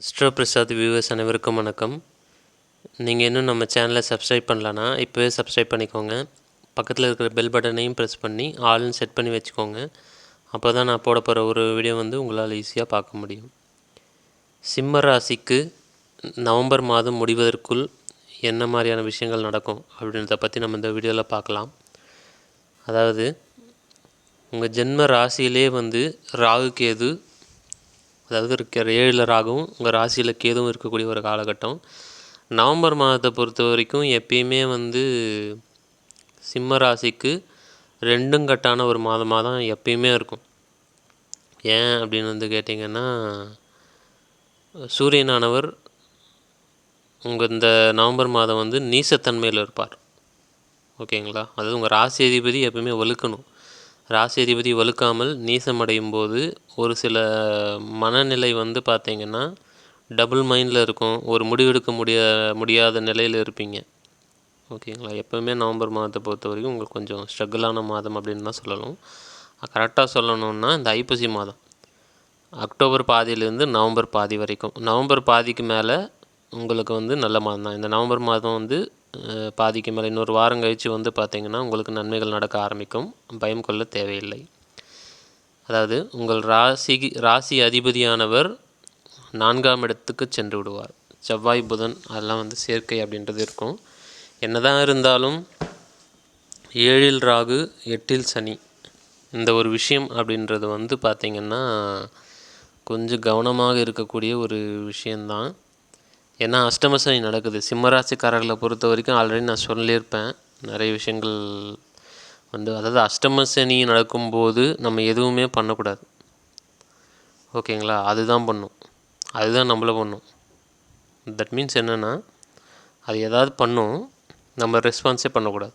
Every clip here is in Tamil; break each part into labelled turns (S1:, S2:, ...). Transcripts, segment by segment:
S1: அஸ்ட்ரோ பிரசாத் வியூவர்ஸ் அனைவருக்கும் வணக்கம். நீங்கள் இன்னும் நம்ம சேனலை சப்ஸ்கிரைப் பண்ணலன்னா இப்போவே சப்ஸ்கிரைப் பண்ணிக்கோங்க. பக்கத்தில் இருக்கிற பெல் பட்டனையும் ப்ரெஸ் பண்ணி ஆல்னு செட் பண்ணி வச்சுக்கோங்க. அப்போ தான் நான் போட போகிற ஒரு வீடியோ வந்து உங்களால் ஈஸியாக பார்க்க முடியும். சிம்ம ராசிக்கு நவம்பர் மாதம் முடிவதற்குள் என்ன மாதிரியான விஷயங்கள் நடக்கும் அப்படின்றத பற்றி நம்ம இந்த வீடியோவில் பார்க்கலாம். அதாவது உங்கள் ஜென்ம ராசியிலே வந்து ராகு கேது அதாவது இருக்கிற ஏழில் ராகவும் உங்கள் ராசியில் கேதுவும் இருக்கக்கூடிய ஒரு காலகட்டம். நவம்பர் மாதத்தை பொறுத்த வரைக்கும் எப்பயுமே வந்து சிம்ம ராசிக்கு ரெண்டும் கட்டான ஒரு மாதமாக தான் எப்பயுமே இருக்கும். ஏன் அப்படின்னு வந்து கேட்டிங்கன்னா சூரியனானவர் உங்கள் இந்த நவம்பர் மாதம் வந்து நீசத்தன்மையில் இருப்பார். ஓகேங்களா? அதாவது உங்கள் ராசி அதிபதி எப்பயுமே வலுக்கணும். ராசி அதிபதி வலுக்காமல் நீசமடையும் போது ஒரு சில மனநிலை வந்து பார்த்திங்கன்னா டபுள் மைண்டில் இருக்கும். ஒரு முடிவெடுக்க முடிய முடியாத நிலையில் இருப்பீங்க. ஓகேங்களா? எப்போவுமே நவம்பர் மாதத்தை பொறுத்த வரைக்கும் உங்களுக்கு கொஞ்சம் ஸ்ட்ரகிளான மாதம் அப்படின்னு தான் சொல்லணும். கரெக்டாக சொல்லணுன்னா இந்த ஐப்பசி மாதம். அக்டோபர் பாதியிலேருந்து நவம்பர் பாதி வரைக்கும். நவம்பர் பாதிக்கு மேலே உங்களுக்கு வந்து நல்ல மாதம் தான். இந்த நவம்பர் மாதம் வந்து பாதிக்கு மேலே இன்னொரு வாரம் கழித்து வந்து பார்த்திங்கன்னா உங்களுக்கு நன்மைகள் நடக்க ஆரம்பிக்கும். பயம் கொள்ள தேவையில்லை. அதாவது உங்கள் ராசி ராசி அதிபதியானவர் நான்காம் இடத்துக்கு சென்று விடுவார். செவ்வாய் புதன் அதெல்லாம் வந்து சேர்க்கை அப்படின்றது இருக்கும். என்னதான் இருந்தாலும் ஏழில் ராகு எட்டில் சனி இந்த ஒரு விஷயம் அப்படின்றது வந்து பார்த்திங்கன்னா கொஞ்சம் கவனமாக இருக்கக்கூடிய ஒரு விஷயந்தான். ஏன்னா அஷ்டம சனி நடக்குது. சிம்மராசிக்காரர்களை பொறுத்த வரைக்கும் ஆல்ரெடி நான் சொல்லியிருப்பேன். நிறைய விஷயங்கள் வந்து அதாவது அஷ்டம சனி நடக்கும்போது நம்ம எதுவுமே பண்ணக்கூடாது. ஓகேங்களா? அதுதான் பண்ணும். அதுதான் நம்மள பண்ணும். தட் மீன்ஸ் என்னென்னா அது ஏதாவது பண்ணும். நம்ம ரெஸ்பான்ஸே பண்ணக்கூடாது.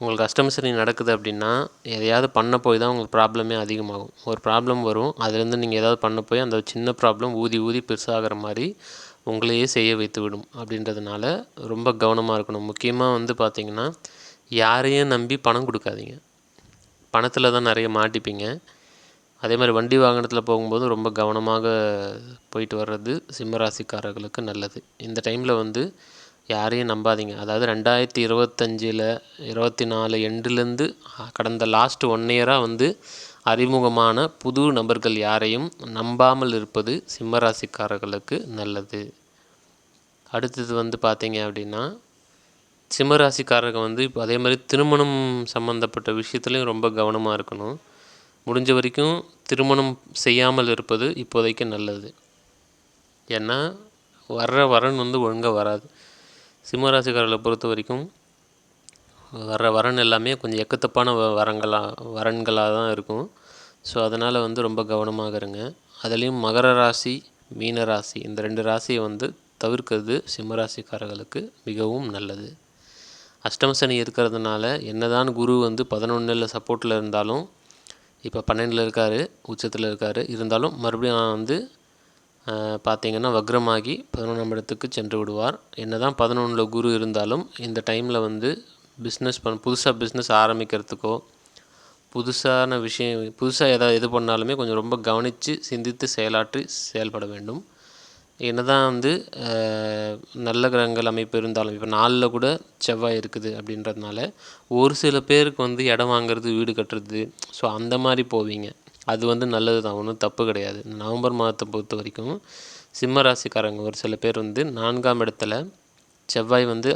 S1: உங்களுக்கு அஷ்டம சனி நடக்குது அப்படின்னா எதையாவது பண்ண போய் தான் உங்களுக்கு ப்ராப்ளமே அதிகமாகும். ஒரு ப்ராப்ளம் வரும். அதுலேருந்து நீங்கள் ஏதாவது பண்ண போய் அந்த சின்ன ப்ராப்ளம் ஊதி ஊதி பெருசாகிற மாதிரி உங்களையே செய்ய வைத்து விடும் அப்படின்றதுனால ரொம்ப கவனமாக இருக்கணும். முக்கியமாக வந்து பார்த்திங்கன்னா யாரையும் நம்பி பணம் கொடுக்காதீங்க. பணத்தில் தான் நிறைய மாட்டிப்பீங்க. அதே மாதிரி வண்டி வாகனத்தில் போகும்போது ரொம்ப கவனமாக போயிட்டு வர்றது சிம்மராசிக்காரர்களுக்கு நல்லது. இந்த டைமில் வந்து யாரையும் நம்பாதீங்க. அதாவது ரெண்டாயிரத்தி இருபத்தஞ்சில் இருபத்தி நாலு எண்டுலேருந்து கடந்த லாஸ்ட் ஒன் இயராக வந்து அறிமுகமான புது நபர்கள் யாரையும் நம்பாமல் இருப்பது சிம்மராசிக்காரர்களுக்கு நல்லது. அடுத்தது வந்து பார்த்தீங்க அப்படின்னா சிம்மராசிக்காரங்க வந்து இப்போ அதே மாதிரி திருமணம் சம்மந்தப்பட்ட விஷயத்துலையும் ரொம்ப கவனமாக இருக்கணும். முடிஞ்ச வரைக்கும் திருமணம் செய்யாமல் இருப்பது இப்போதைக்கு நல்லது. ஏன்னா வர்ற வரன் வந்து ஒழுங்காக வராது. சிம்மராசிக்காரர்களை பொறுத்த வரைக்கும் வர்ற வரன் எல்லாமே கொஞ்சம் எக்கத்தப்பான வ வரங்களாக வரன்களாக தான் இருக்கும். ஸோ அதனால் வந்து ரொம்ப கவனமாக இருங்க. அதுலேயும் மகர ராசி மீன ராசி இந்த ரெண்டு ராசியை வந்து தவிர்க்கிறது சிம்மராசிக்காரர்களுக்கு மிகவும் நல்லது. அஷ்டம சனி இருக்கிறதுனால என்னதான் குரு வந்து பதினொன்றில் சப்போர்ட்டில் இருந்தாலும் இப்போ பன்னெண்டில் இருக்கார் உச்சத்தில் இருக்கார் இருந்தாலும் மறுபடியும் நான் வந்து பார்த்திங்கன்னா வக்ரமாகி பதினொன்றாம் இடத்துக்கு சென்று விடுவார். என்னதான் பதினொன்றில் குரு இருந்தாலும் இந்த டைமில் வந்து பிஸ்னஸ் பண்ண புதுசாக பிஸ்னஸ் ஆரம்பிக்கிறதுக்கோ புதுசான விஷயம் புதுசாக எதாவது இது பண்ணாலுமே கொஞ்சம் ரொம்ப கவனித்து சிந்தித்து செயலாற்றி செயல்பட வேண்டும். என்ன தான் வந்து நல்ல கிரகங்கள் அமைப்பு இருந்தாலும் இப்போ நாளில் கூட செவ்வாய் இருக்குது அப்படின்றதுனால ஒரு சில பேருக்கு வந்து இடம் வாங்குறது வீடு கட்டுறது ஸோ அந்த மாதிரி போவீங்க. அது வந்து நல்லது தான் ஒன்றும் தப்பு கிடையாது. நவம்பர் மாதத்தை பொறுத்த வரைக்கும் சிம்ம ராசிக்காரங்க ஒரு சில பேர் வந்து நான்காம் இடத்துல செவ்வாய் வந்து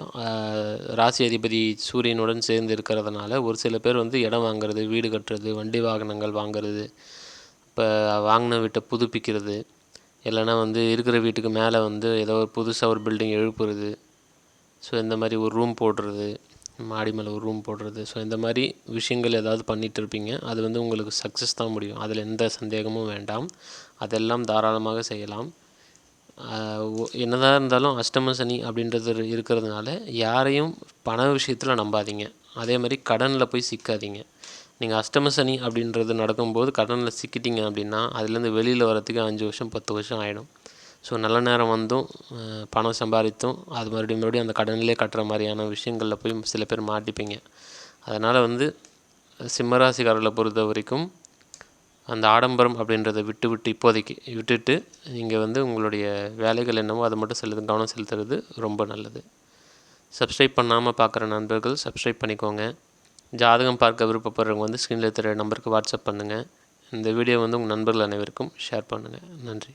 S1: ராசி அதிபதி சூரியனுடன் சேர்ந்து இருக்கிறதுனால ஒரு சில பேர் வந்து இடம் வாங்குறது வீடு கட்டுறது வண்டி வாகனங்கள் வாங்குறது இப்போ வாங்கின வீட்டை புதுப்பிக்கிறது இல்லைன்னா வந்து இருக்கிற வீட்டுக்கு மேலே வந்து ஏதோ ஒரு புதுசாக ஒரு பில்டிங் எழுப்புறது ஸோ இந்த மாதிரி ஒரு ரூம் போடுறது மாடி மேலே ஒரு ரூம் போடுறது ஸோ இந்த மாதிரி விஷயங்கள் ஏதாவது பண்ணிகிட்டு இருப்பீங்க அது வந்து உங்களுக்கு சக்ஸஸ் தான் முடியும். அதில் எந்த சந்தேகமும் வேண்டாம். அதெல்லாம் தாராளமாக செய்யலாம். என்ன தான் இருந்தாலும் அஷ்டம சனி அப்படின்றது இருக்கிறதுனால யாரையும் பண விஷயத்தில் நம்பாதீங்க. அதே மாதிரி கடனில் போய் சிக்காதீங்க. நீங்கள் அஷ்டம சனி அப்படின்றது நடக்கும்போது கடனில் சிக்கிட்டீங்க அப்படின்னா அதுலேருந்து வெளியில் வரத்துக்கு அஞ்சு வருஷம் பத்து வருஷம் ஆகிடும் ஸோ நல்ல நேரம் வந்தும் பணம் சம்பாதித்தும் அது மறுபடியும் மறுபடியும் அந்த கடனிலே கட்டுற மாதிரியான விஷயங்களில் போய் சில பேர் மாட்டிப்பீங்க. அதனால் வந்து சிம்மராசிக்காரர்களை பொறுத்த வரைக்கும் அந்த ஆடம்பரம் அப்படின்றத விட்டு விட்டு இப்போதைக்கு விட்டுட்டு நீங்கள் வந்து உங்களுடைய வேலைகள் என்னவோ அதை மட்டும் செலுத்து கவனம் செலுத்துறது ரொம்ப நல்லது. சப்ஸ்கிரைப் பண்ணாமல் பார்க்குற நண்பர்கள் சப்ஸ்கிரைப் பண்ணிக்கோங்க. ஜாதகம் பார்க்க விருப்பப்படுறவங்க வந்து ஸ்க்ரீனில் இருக்கிற நம்பருக்கு வாட்ஸ்அப் பண்ணுங்கள் இந்த வீடியோ வந்து உங்கள் நண்பர்கள் அனைவருக்கும் ஷேர் பண்ணுங்கள் நன்றி.